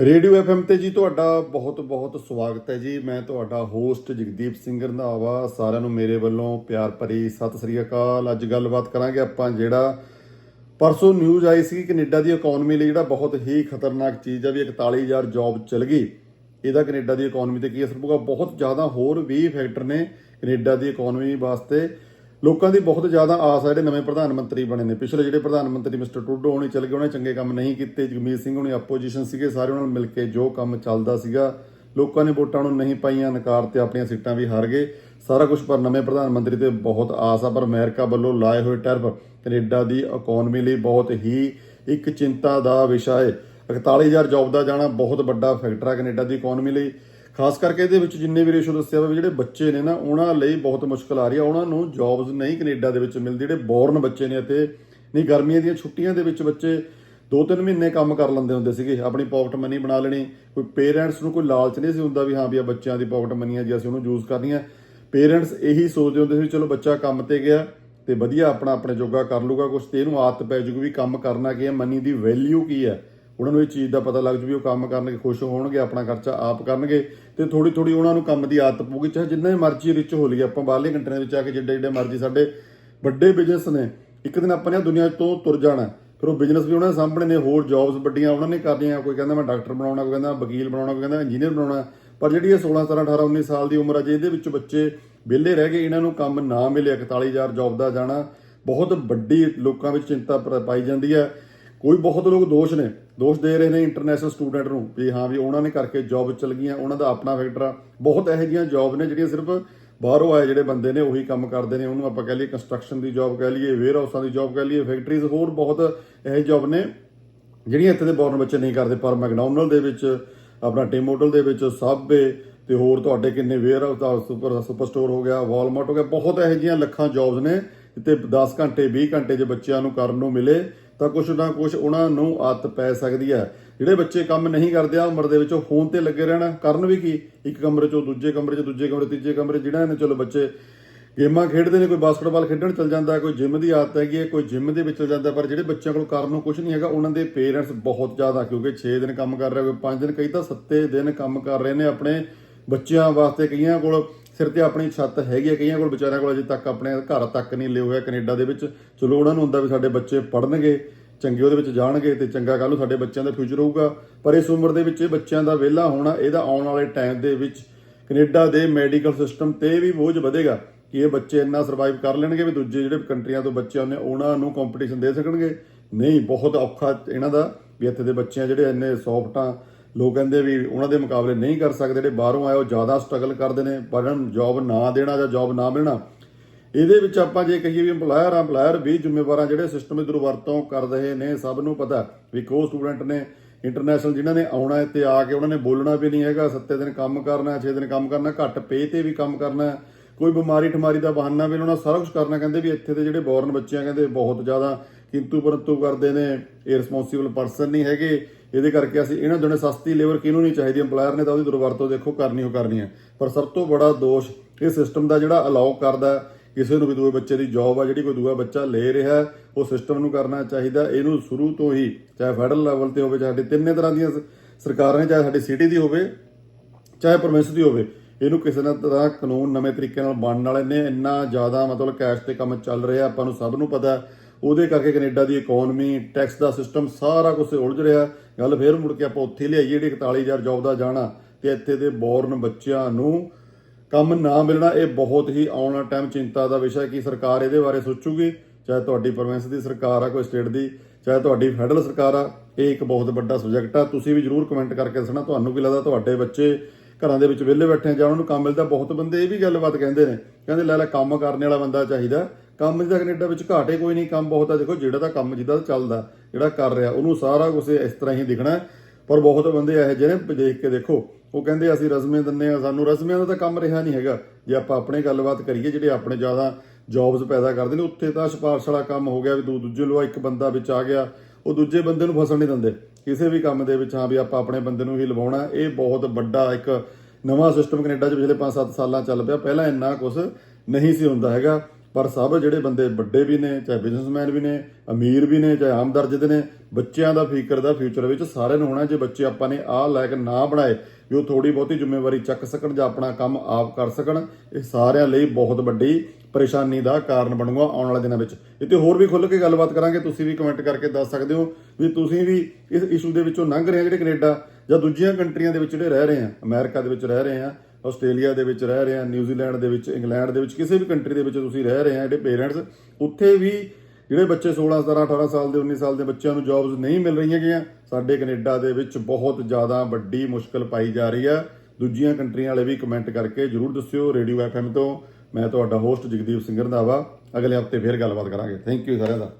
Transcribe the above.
Radio FM ਤੇ ਜੀ ਤੁਹਾਡਾ ਬਹੁਤ ਬਹੁਤ ਸਵਾਗਤ ਹੈ ਜੀ। ਮੈਂ ਤੁਹਾਡਾ ਹੋਸਟ ਜਗਦੀਪ ਸਿੰਘ ਰੰਧਾਵਾ। ਸਾਰਿਆਂ ਨੂੰ ਮੇਰੇ ਵੱਲੋਂ ਪਿਆਰ ਭਰੀ ਸਤਿ ਸ੍ਰੀ ਅਕਾਲ। ਅੱਜ ਗੱਲਬਾਤ ਕਰਾਂਗੇ ਆਪਾਂ ਜਿਹੜਾ ਪਰਸੋਂ ਨਿਊਜ਼ ਆਈ ਸੀ ਕਿ ਕੈਨੇਡਾ ਦੀ ਇਕਨੋਮੀ ਲਈ ਜਿਹੜਾ ਬਹੁਤ ਹੀ ਖਤਰਨਾਕ ਚੀਜ਼ ਆ ਵੀ 41000 ਜੌਬ ਚਲ ਗਈ। ਇਹਦਾ ਕੈਨੇਡਾ ਦੀ ਇਕਨੋਮੀ ਤੇ ਕੀ ਅਸਰ ਪਊਗਾ? ਬਹੁਤ ਜ਼ਿਆਦਾ ਹੋਰ ਵੀ ਫੈਕਟਰ ਨੇ ਕੈਨੇਡਾ ਦੀ ਇਕਨੋਮੀ ਵਾਸਤੇ। ਲੋਕਾਂ ਦੀ ਬਹੁਤ ਜ਼ਿਆਦਾ ਆਸ ਹੈ ਜਿਹੜੇ ਨਵੇਂ ਪ੍ਰਧਾਨ ਮੰਤਰੀ ਬਣੇ ਨੇ। ਪਿਛਲੇ ਜਿਹੜੇ ਪ੍ਰਧਾਨ ਮੰਤਰੀ ਮਿਸਟਰ ਟਰੂਡੋ ਹੋਣੀ ਚਲੇ ਗਏ, ਉਹਨੇ ਚੰਗੇ ਕੰਮ ਨਹੀਂ ਕੀਤੇ। ਜਗਮੀਤ ਸਿੰਘ ਹੋਣੀ ਆਪੋਜੀਸ਼ਨ ਸੀਗੇ ਸਾਰੇ ਉਹਨਾਂ ਨਾਲ ਮਿਲ ਕੇ ਜੋ ਕੰਮ ਚੱਲਦਾ ਸੀਗਾ, ਲੋਕਾਂ ਨੇ ਵੋਟਾਂ ਨੂੰ ਨਹੀਂ ਪਾਈਆਂ, ਨਕਾਰ ਤੇ ਆਪਣੀਆਂ ਸੀਟਾਂ ਵੀ ਹਾਰ ਗਏ। ਸਾਰਾ ਕੁਝ ਪਰ ਨਵੇਂ ਪ੍ਰਧਾਨ ਮੰਤਰੀ ਤੇ ਬਹੁਤ ਆਸ ਆ, ਪਰ ਅਮਰੀਕਾ ਵੱਲੋਂ ਲਾਏ ਹੋਏ ਟੈਰਫ ਕੈਨੇਡਾ ਦੀ ਇਕਨੋਮੀ ਲਈ ਬਹੁਤ ਹੀ ਇੱਕ ਚਿੰਤਾ ਦਾ ਵਿਸ਼ਾ ਹੈ 41000 ਜੌਬ ਦਾ ਜਾਣਾ, ਬਹੁਤ ਵੱਡਾ ਫੈਕਟਰ ਹੈ ਕੈਨੇਡਾ ਦੀ ਇਕਨੋਮੀ ਲਈ। ਖਾਸ ਕਰਕੇ ਇਹਦੇ ਵਿੱਚ ਜਿੰਨੇ ਵੀ ਰੇਸ਼ੋ ਦੱਸਿਆ ਹੋਇਆ ਵੀ ਜਿਹੜੇ ਬੱਚੇ ਨੇ ਨਾ, ਉਹਨਾਂ ਲਈ ਬਹੁਤ ਮੁਸ਼ਕਲ ਆ ਰਹੀ ਆ। ਉਹਨਾਂ ਨੂੰ ਜੌਬਸ ਨਹੀਂ ਕੈਨੇਡਾ ਦੇ ਵਿੱਚ ਮਿਲਦੀ, ਜਿਹੜੇ ਬੋਰਨ ਬੱਚੇ ਨੇ ਅਤੇ ਨਹੀਂ, ਗਰਮੀਆਂ ਦੀਆਂ ਛੁੱਟੀਆਂ ਦੇ ਵਿੱਚ ਬੱਚੇ ਦੋ ਤਿੰਨ ਮਹੀਨੇ ਕੰਮ ਕਰ ਲੈਂਦੇ ਹੁੰਦੇ ਸੀਗੇ, ਆਪਣੀ ਪਾਕਟ ਮਨੀ ਬਣਾ ਲੈਣੀ। ਕੋਈ ਪੇਰੈਂਟਸ ਨੂੰ ਕੋਈ ਲਾਲਚ ਨਹੀਂ ਸੀ ਹੁੰਦਾ ਵੀ ਹਾਂ ਵੀ ਆ ਬੱਚਿਆਂ ਦੀ ਪਾਕਟ ਮਨੀ ਆ ਜੀ, ਅਸੀਂ ਉਹਨੂੰ ਯੂਜ਼ ਕਰਨੀ ਆ। ਪੇਰੈਂਟਸ ਇਹੀ ਸੋਚਦੇ ਹੁੰਦੇ ਸੀ, ਚਲੋ ਬੱਚਾ ਕੰਮ ਤੇ ਗਿਆ ਤੇ ਵਧੀਆ ਆਪਣਾ ਆਪਣੇ ਜੋਗਾ ਕਰ ਲੂਗਾ ਕੁਝ ਤੇ ਇਹਨੂੰ ਆਦਤ ਪੈ ਜੂਗੀ ਵੀ ਕੰਮ ਕਰਨਾ ਕੀ ਹੈ ਮਨੀ ਦੀ ਵੈਲਿਊ ਕੀ ਹੈ ਉਹਨਾਂ ਨੂੰ ਇਹ ਚੀਜ਼ ਦਾ ਪਤਾ ਲੱਗ ਜੂ ਵੀ ਉਹ ਕੰਮ ਕਰਨਗੇ, ਖੁਸ਼ ਹੋਣਗੇ, ਆਪਣਾ ਖਰਚਾ ਆਪ ਕਰਨਗੇ ਤੇ ਥੋੜੀ ਥੋੜੀ ਉਹਨਾਂ ਨੂੰ ਕੰਮ ਦੀ ਆਦਤ ਪਊਗੀ, ਚਾਹੇ ਜਿੰਨਾ ਮਰਜ਼ੀ ਰਿਚ ਹੋ ਲਈਏ, ਆਪਾਂ ਬਾਹਰਲੇ ਕੰਟਰੀਆਂ ਵਿੱਚ ਆ ਕੇ ਜਿੱਡੇ ਜਿੱਡੇ ਮਰਜ਼ੀ ਸਾਡੇ ਵੱਡੇ ਬਿਜ਼ਨਸ ਨੇ, ਇੱਕ ਦਿਨ ਆਪਾਂ ਨੇ ਦੁਨੀਆ ਤੋਂ ਤੁਰ ਜਾਣਾ, ਫਿਰ ਉਹ ਬਿਜ਼ਨਸ ਵੀ ਉਹਨਾਂ ਦੇ ਸਾਹਮਣੇ ਨੇ, ਹੋਰ ਜੌਬਸ ਵੱਡੀਆਂ ਉਹਨਾਂ ਨੇ ਕਰਨੀਆਂ ਕੋਈ ਕਹਿੰਦਾ ਮੈਂ ਡਾਕਟਰ ਬਣਾਉਣਾ, ਕੋਈ ਕਹਿੰਦਾ ਵਕੀਲ ਬਣਾਉਣਾ, ਕੋਈ ਕਹਿੰਦਾ ਇੰਜੀਨੀਅਰ ਬਣਾਉਣਾ, ਪਰ ਜਿਹੜੀ ਇਹ 16 17 18 19 ਸਾਲ ਦੀ ਉਮਰ ਆ, ਜੇ ਇਹਦੇ ਵਿੱਚ ਬੱਚੇ ਵਿਹਲੇ ਰਹਿ ਗਏ, ਇਹਨਾਂ ਨੂੰ ਕੰਮ ਨਾ ਮਿਲੇ 41000 ਜੌਬ ਦਾ ਜਾਣਾ, ਬਹੁਤ ਵੱਡੀ ਲੋਕਾਂ ਵਿੱਚ ਚਿੰਤਾ ਪਾਈ ਜਾਂਦੀ ਹੈ। ਕੋਈ ਬਹੁਤ ਲੋਕ ਦੋਸ਼ ਨੇ। ਦੋਸ਼ ਦੇ ਰਹੇ ਨੇ ਇੰਟਰਨੈਸ਼ਨਲ ਸਟੂਡੈਂਟ ਨੂੰ ਵੀ ਹਾਂ ਵੀ ਉਹਨਾਂ ਨੇ ਕਰਕੇ ਜੌਬ ਚਲ ਗਈਆਂ, ਉਹਨਾਂ ਦਾ ਆਪਣਾ ਫੈਕਟਰ ਆ। ਬਹੁਤ ਇਹੋ ਜਿਹੀਆਂ ਜੌਬ ਨੇ ਜਿਹੜੀਆਂ ਸਿਰਫ ਬਾਹਰੋਂ ਆਏ ਜਿਹੜੇ ਬੰਦੇ ਨੇ ਉਹੀ ਕੰਮ ਕਰਦੇ ਨੇ। ਉਹਨੂੰ ਆਪਾਂ ਕਹਿ ਲਈਏ ਕੰਸਟਰਕਸ਼ਨ ਦੀ ਜੌਬ ਕਹਿ ਲਈਏ ਵੇਅਰ ਹਾਊਸਾਂ ਦੀ ਜੌਬ ਕਹਿ ਲਈਏ ਫੈਕਟਰੀਜ਼ ਹੋਰ ਬਹੁਤ ਇਹੋ ਜੌਬ ਨੇ ਜਿਹੜੀਆਂ ਇੱਥੇ ਦੇ ਬੌਰਨ ਬੱਚੇ ਨਹੀਂ ਕਰਦੇ। ਪਰ ਮੈਕਡੋਨਲਡ ਦੇ ਵਿੱਚ, ਆਪਣਾ ਟਿਮ ਹੋਟਲ ਦੇ ਵਿੱਚ ਸਾਬੇ ਤੇ ਹੋਰ ਤੁਹਾਡੇ ਕਿੰਨੇ warehouse super super store ਹੋ ਗਿਆ ਵਾਲਮਾਰਟ ਹੋ ਗਿਆ, ਬਹੁਤ ਇਹੋ ਜਿਹੀਆਂ ਲੱਖਾਂ ਜੌਬਸ ਨੇ। ਜਿੱਤੇ 10 ਘੰਟੇ 20 ਘੰਟੇ ਜੇ ਬੱਚਿਆਂ ਨੂੰ ਕਰਨ ਨੂੰ ਮਿਲੇ ਤਾਂ ਕੁਛ ਨਾ ਕੁਛ ਉਹਨਾਂ ਨੂੰ ਆਦਤ ਪੈ ਸਕਦੀ ਹੈ। ਜਿਹੜੇ ਬੱਚੇ ਕੰਮ ਨਹੀਂ ਕਰਦੇ ਆ ਉਮਰ ਦੇ ਵਿੱਚ ਉਹ ਫੋਨ ਤੇ ਲੱਗੇ ਰਹਿਣਾ। ਕਰਨ ਵੀ ਕੀ? ਇੱਕ ਕਮਰੇ ਚੋਂ ਦੂਜੇ ਕਮਰੇ 'ਚ ਦੂਜੇ ਕਮਰੇ, ਤੀਜੇ ਕਮਰੇ ਜਿਹੜਾ ਨੇ ਚਲੋ ਬੱਚੇ ਗੇਮਾਂ ਖੇਡਦੇ ਨੇ, ਕੋਈ ਬਾਸਕਟਬਾਲ ਖੇਡਣ ਚਲ ਜਾਂਦਾ, ਕੋਈ ਜਿਮ ਦੀ ਆਦਤ ਹੈਗੀ ਹੈ, ਕੋਈ ਜਿਮ ਦੇ ਵਿੱਚ ਚਲ ਜਾਂਦਾ, ਪਰ ਜਿਹੜੇ ਬੱਚਿਆਂ ਕੋਲ ਕਰਨ ਨੂੰ ਕੁਝ ਨਹੀਂ ਹੈਗਾ, ਉਹਨਾਂ ਦੇ ਪੇਰੈਂਟਸ ਬਹੁਤ ਜ਼ਿਆਦਾ, ਕਿਉਂਕਿ 6 ਦਿਨ ਕੰਮ ਕਰ ਰਹੇ ਕੋਈ 5 ਦਿਨ, ਕਈ ਤਾਂ 7 ਦਿਨ ਕੰਮ ਕਰ ਰਹੇ ਨੇ ਆਪਣੇ ਬੱਚਿਆਂ ਵਾਸਤੇ, ਕਈਆਂ ਕੋਲ ਸਿਰ ਤੇ ਆਪਣੀ ਛੱਤ ਹੈਗੀ ਹੈ ਕਈਆਂ ਕੋਲ ਵਿਚਾਰਿਆਂ ਕੋਲ ਅਜੇ ਤੱਕ ਆਪਣੇ ਘਰ ਤੱਕ ਨਹੀਂ ਲਿਆ ਹੋਇਆ ਕੈਨੇਡਾ ਦੇ ਵਿੱਚ। ਚਲੋ ਉਹਨਾਂ ਨੂੰ ਹੁੰਦਾ ਵੀ ਸਾਡੇ ਬੱਚੇ ਪੜਨਗੇ ਚੰਗੇ ਉਹਦੇ ਵਿੱਚ ਜਾਣਗੇ ਤੇ ਚੰਗਾ ਕੱਲ ਨੂੰ ਸਾਡੇ ਬੱਚਿਆਂ ਦਾ ਫਿਊਚਰ ਹੋਊਗਾ। ਪਰ ਇਸ ਉਮਰ ਦੇ ਵਿੱਚ ਇਹ ਬੱਚਿਆਂ ਦਾ ਵਿਹਲਾ ਹੋਣਾ, ਇਹਦਾ ਆਉਣ ਵਾਲੇ ਟਾਈਮ ਦੇ ਵਿੱਚ ਕੈਨੇਡਾ ਦੇ ਮੈਡੀਕਲ ਸਿਸਟਮ ਤੇ ਵੀ ਬੋਝ ਵਧੇਗਾ ਕਿ ਇਹ ਬੱਚੇ ਇੰਨਾ ਸਰਵਾਈਵ ਕਰ ਲੈਣਗੇ ਵੀ ਦੂਜੇ ਜਿਹੜੇ ਕੰਟਰੀਆਂ ਤੋਂ ਬੱਚੇ ਆਉਂਦੇ ਉਹਨਾਂ ਨੂੰ ਕੰਪੀਟੀਸ਼ਨ ਦੇ ਸਕਣਗੇ। ਨਹੀਂ, ਬਹੁਤ ਔਖਾ ਇਹਨਾਂ ਦਾ ਵੀ ਇੱਥੇ ਦੇ ਬੱਚੇ ਜਿਹੜੇ ਇੰਨੇ ਸੌਫਟ ਆ ਲੋਕ ਕਹਿੰਦੇ ਵੀ ਉਹਨਾਂ ਦੇ ਮੁਕਾਬਲੇ ਨਹੀਂ ਕਰ ਸਕਦੇ ਜਿਹੜੇ ਬਾਹਰੋਂ ਆਏ, ਉਹ ਜ਼ਿਆਦਾ ਸਟਰਗਲ ਕਰਦੇ ਨੇ ਪਰ ਇਹਨਾਂ ਨੂੰ ਜੌਬ ਨਾ ਦੇਣਾ ਜਾਂ ਜੌਬ ਨਾ ਮਿਲਣਾ। ਇਹਦੇ ਵਿੱਚ ਆਪਾਂ ਜੇ ਕਹੀਏ ਵੀ EMPLOYER ਆ, EMPLOYER ਵੀ ਜ਼ਿੰਮੇਵਾਰਾਂ ਜਿਹੜੇ ਸਿਸਟਮ ਇਧਰ ਵਰਤੋਂ ਕਰ ਰਹੇ ਨੇ, ਸਭ ਨੂੰ ਪਤਾ ਵੀ ਕੋ ਸਟੂਡੈਂਟ ਨੇ ਇੰਟਰਨੈਸ਼ਨਲ ਜਿਨ੍ਹਾਂ ਨੇ ਆਉਣਾ ਹੈ ਤੇ ਆ ਕੇ ਉਹਨਾਂ ਨੇ ਬੋਲਣਾ ਵੀ ਨਹੀਂ ਹੈਗਾ, ਸੱਤੇ ਦਿਨ ਕੰਮ ਕਰਨਾ 6 ਦਿਨ ਕੰਮ ਕਰਨਾ, ਘੱਟ ਪੇ ਤੇ ਵੀ ਕੰਮ ਕਰਨਾ ਕੋਈ ਬਿਮਾਰੀ ਠਮਾਰੀ ਦਾ ਬਹਾਨਾ ਵੀ ਉਹਨਾਂ ਸਾਰਾ ਕੁਝ ਕਰਨਾ, ਕਹਿੰਦੇ ਵੀ ਇੱਥੇ ਦੇ ਜਿਹੜੇ ਬੌਰਨ ਬੱਚੇ ਆ, ਕਹਿੰਦੇ ਬਹੁਤ ਜ਼ਿਆਦਾ ਕਿੰਤੂ ਪਰੰਤੂ ਕਰਦੇ ਨੇ ਇਹ ਰਿਸਪੌਂਸੀਬਲ ਪਰਸਨ ਨਹੀਂ ਹੈਗੇ। ਇਹਦੇ ਕਰਕੇ ਅਸੀਂ ਇਹਨਾਂ ਦੋਨੇ ਸਸਤੀ ਲੇਬਰ ਕਿਹਨੂੰ ਨਹੀਂ ਚਾਹੀਦੀ? EMPLOYER ਨੇ ਤਾਂ ਉਹਦੀ ਦੁਰਵਰਤੋਂ ਦੇਖੋ ਕਰਨੀ ਹੋ ਕਰਨੀ ਹੈ। ਪਰ ਸਭ ਤੋਂ ਬੜਾ ਦੋਸ਼ ਇਹ ਸਿਸਟਮ ਦਾ ਜਿਹੜਾ ਅਲਾਉ ਕਰਦਾ ਕਿਸੇ ਨੂੰ ਵੀ ਦੂਏ ਬੱਚੇ ਦੀ ਜੌਬ ਆ ਜਿਹੜੀ ਕੋਈ ਦੂਆ ਬੱਚਾ ਲੈ ਰਿਹਾ ਉਹ ਸਿਸਟਮ ਨੂੰ ਕਰਨਾ ਚਾਹੀਦਾ। ਇਹਨੂੰ ਸ਼ੁਰੂ ਤੋਂ ਹੀ ਚਾਹੇ ਫੈਡਰਲ ਲੈਵਲ ਤੇ ਹੋਵੇ, ਚਾਹੇ ਸਾਡੇ ਤਿੰਨੇ ਤਰ੍ਹਾਂ ਦੀਆਂ ਸਰਕਾਰਾਂ ਨੇ, ਚਾਹੇ ਸਾਡੀ ਸਿਟੀ ਦੀ ਹੋਵੇ, ਚਾਹੇ ਪ੍ਰੋਵਿੰਸ ਦੀ ਹੋਵੇ, ਇਹਨੂੰ ਕਿਸੇ ਨਾ ਤਰ੍ਹਾਂ ਕਾਨੂੰਨ ਨਵੇਂ ਤਰੀਕੇ ਨਾਲ ਬਣਨ ਵਾਲੇ ਨੇ। ਇੰਨਾ ਜ਼ਿਆਦਾ ਮਤਲਬ ਕੈਸ਼ ਤੇ ਕੰਮ ਚੱਲ ਰਿਹਾ, ਆਪਾਂ ਨੂੰ ਸਭ ਨੂੰ ਪਤਾ ਉਹਦੇ ਕਰਕੇ ਕੈਨੇਡਾ ਦੀ ਇਕਨੋਮੀ ਟੈਕਸ ਦਾ ਸਿਸਟਮ ਸਾਰਾ ਕੁਝ ਉਲਝ ਰਿਹਾ। ਗੱਲ ਫੇਰ ਮੁੜ ਕੇ ਆਪਾਂ ਉੱਥੇ ਲਿਆਈਏ, ਜਿਹੜੀ 41000 ਜੌਬ ਦਾ ਜਾਣਾ ਤੇ ਇੱਥੇ ਦੇ ਬੌਰਨ ਬੱਚਿਆਂ ਨੂੰ ਕੰਮ ਨਾ ਮਿਲਣਾ, ਇਹ ਬਹੁਤ ਹੀ ਆਉਣ ਵਾਲਾ ਟਾਈਮ ਚਿੰਤਾ ਦਾ ਵਿਸ਼ਾ ਕਿ ਸਰਕਾਰ ਇਹਦੇ ਬਾਰੇ ਸੋਚੂਗੀ। ਚਾਹੇ ਤੁਹਾਡੀ ਪ੍ਰੋਵਿੰਸ ਦੀ ਸਰਕਾਰ ਆ, ਕੋਈ ਸਟੇਟ ਦੀ, ਚਾਹੇ ਤੁਹਾਡੀ ਫੈਡਰਲ ਸਰਕਾਰ ਆ, ਇਹ ਇੱਕ ਬਹੁਤ ਵੱਡਾ ਸਬਜੈਕਟ ਆ। ਤੁਸੀਂ ਵੀ ਜਰੂਰ ਕਮੈਂਟ ਕਰਕੇ ਦੱਸਣਾ, ਤੁਹਾਨੂੰ ਕੀ ਲੱਗਦਾ ਤੁਹਾਡੇ ਬੱਚੇ ਘਰਾਂ ਦੇ ਵਿੱਚ ਵਿਹਲੇ ਬੈਠੇ ਜਾਂ ਉਹਨਾਂ ਨੂੰ ਕੰਮ ਮਿਲਦਾ? ਬਹੁਤ ਬੰਦੇ ਇਹ ਵੀ ਗੱਲਬਾਤ ਕਹਿੰਦੇ ਨੇ, ਕਹਿੰਦੇ ਲੈ ਲੈ ਕੰਮ ਕਰਨ ਵਾਲਾ ਬੰਦਾ ਚਾਹੀਦਾ। ਕੰਮ ਦੀ ਤਾਂ ਕੈਨੇਡਾ ਵਿੱਚ ਘਾਟੇ ਕੋਈ ਨਹੀਂ, ਕੰਮ ਬਹੁਤ ਆ। ਦੇਖੋ, ਜਿਹੜਾ ਤਾਂ ਕੰਮ ਜਿੱਦਾਂ ਚੱਲਦਾ, ਜਿਹੜਾ ਕਰ ਰਿਹਾ, ਉਹਨੂੰ ਸਾਰਾ ਕੁਝ ਇਸ ਤਰ੍ਹਾਂ ਹੀ ਦਿਖਣਾ ਪਰ ਬਹੁਤ ਬੰਦੇ ਇਹੋ ਜਿਹੇ ਨੇ ਦੇਖ ਕੇ ਦੇਖੋ, ਉਹ ਕਹਿੰਦੇ ਅਸੀਂ ਰਜ਼ਮੇ ਦਿੰਨੇ ਆ ਸਾਨੂੰ ਰਜ਼ਮਿਆਂ ਦਾ ਤਾਂ ਕੰਮ ਰਿਹਾ ਨਹੀਂ ਹੈਗਾ। ਜੇ ਆਪਾਂ ਆਪਣੇ ਗੱਲਬਾਤ ਕਰੀਏ, ਜਿਹੜੇ ਆਪਣੇ ਜ਼ਿਆਦਾ ਜੌਬਸ ਪੈਦਾ ਕਰਦੇ ਨੇ, ਉੱਥੇ ਤਾਂ ਸਿਫਾਰਸ਼ ਵਾਲਾ ਕੰਮ ਹੋ ਗਿਆ ਵੀ ਦੂ, ਦੂਜੇ ਲੋ ਇੱਕ ਬੰਦਾ ਵਿੱਚ ਆ ਗਿਆ, ਉਹ ਦੂਜੇ ਬੰਦੇ ਨੂੰ ਫਸਣ ਨਹੀਂ ਦਿੰਦੇ। ਕਿਸੇ ਵੀ ਕੰਮ ਦੇ ਵਿੱਚ, ਹਾਂ ਵੀ ਆਪਾਂ ਆਪਣੇ ਬੰਦੇ ਨੂੰ ਹੀ ਲਵਾਉਣਾ ਇਹ ਬਹੁਤ ਵੱਡਾ ਇੱਕ ਨਵਾਂ ਸਿਸਟਮ ਕੈਨੇਡਾ 'ਚ ਪਿਛਲੇ 5-7 ਸਾਲਾਂ ਚੱਲ ਪਿਆ। ਪਹਿਲਾਂ ਇੰਨਾ ਕੁਝ ਨਹੀਂ ਸੀ ਹੁੰਦਾ ਹੈਗਾ। ਪਰ ਸਭ ਜਿਹੜੇ ਬੰਦੇ ਵੱਡੇ ਵੀ ਨੇ, ਚਾਹੇ ਬਿਜ਼ਨਸਮੈਨ ਵੀ ਨੇ, ਅਮੀਰ ਵੀ ਨੇ, ਚਾਹੇ ਆਮ ਦਰਜੇ ਦੇ ਨੇ, ਬੱਚਿਆਂ ਦਾ ਫਿਕਰ ਦਾ ਫਿਊਚਰ ਵਿੱਚ ਸਾਰਿਆਂ ਨੂੰ ਹੋਣਾ ਜੇ ਬੱਚੇ ਆਪਾਂ ਨੇ ਆਹ ਲਾਇਕ ਨਾ ਬਣਾਏ, ਵੀ ਉਹ ਥੋੜੀ ਬਹੁਤੀ ਜ਼ਿੰਮੇਵਾਰੀ ਚੱਕ ਸਕਣ ਜਾਂ ਆਪਣਾ ਕੰਮ ਆਪ ਕਰ ਸਕਣ, ਇਹ ਸਾਰਿਆਂ ਲਈ ਬਹੁਤ ਵੱਡੀ ਪਰੇਸ਼ਾਨੀ ਦਾ ਕਾਰਨ ਬਣੂਗਾ ਆਉਣ ਵਾਲੇ ਦਿਨਾਂ ਵਿੱਚ। ਇਹ ਹੋਰ ਵੀ ਖੁੱਲ੍ਹ ਕੇ ਗੱਲਬਾਤ ਕਰਾਂਗੇ। ਤੁਸੀਂ ਵੀ ਕਮੈਂਟ ਕਰਕੇ ਦੱਸ ਸਕਦੇ ਹੋ ਵੀ ਤੁਸੀਂ ਵੀ ਇਸ ਇਸ਼ੂ ਦੇ ਵਿੱਚੋਂ ਲੰਘ ਰਹੇ ਹੋ ਜਿਹੜੇ ਕੈਨੇਡਾ ਜਾਂ ਦੂਜੀਆਂ ਕੰਟਰੀਆਂ ਦੇ ਵਿੱਚ ਜਿਹੜੇ ਰਹਿ ਰਹੇ ਆ, ਅਮਰੀਕਾ ਦੇ ਵਿੱਚ ਰਹਿ ਰਹੇ ਆ। ਆਸਟ੍ਰੇਲੀਆ ਦੇ ਵਿੱਚ ਰਹਿ ਰਹੇ ਆ ਨਿਊਜ਼ੀਲੈਂਡ ਦੇ ਵਿੱਚ, ਇੰਗਲੈਂਡ ਦੇ ਵਿੱਚ, ਕਿਸੇ ਵੀ ਕੰਟਰੀ ਦੇ ਵਿੱਚ ਤੁਸੀਂ ਰਹਿ ਰਹੇ ਆ ਜਿਹੜੇ ਪੇਰੈਂਟਸ ਉੱਥੇ ਵੀ ਜਿਹੜੇ ਬੱਚੇ 16 17 18 ਸਾਲ ਦੇ 19 ਸਾਲ ਦੇ ਬੱਚਿਆਂ ਨੂੰ ਜੌਬਸ ਨਹੀਂ ਮਿਲ ਰਹੀਆਂ ਹੈਗੀਆਂ ਸਾਡੇ ਕੈਨੇਡਾ ਦੇ ਵਿੱਚ ਬਹੁਤ ਜ਼ਿਆਦਾ ਵੱਡੀ ਮੁਸ਼ਕਲ ਪਾਈ ਜਾ ਰਹੀ ਆ। ਦੂਜੀਆਂ ਕੰਟਰੀਆਂ ਵਾਲੇ ਵੀ ਕਮੈਂਟ ਕਰਕੇ ਜਰੂਰ ਦੱਸਿਓ ਰੇਡੀਓ ਐਫਐਮ ਤੋਂ। ਮੈਂ ਤੁਹਾਡਾ ਹੋਸਟ ਜਗਦੀਪ ਸਿੰਘ ਰੰਧਾਵਾ ਅਗਲੇ ਹਫ਼ਤੇ ਫੇਰ ਗੱਲਬਾਤ ਕਰਾਂਗੇ। ਥੈਂਕ ਯੂ ਸਾਰਿਆਂ ਦਾ।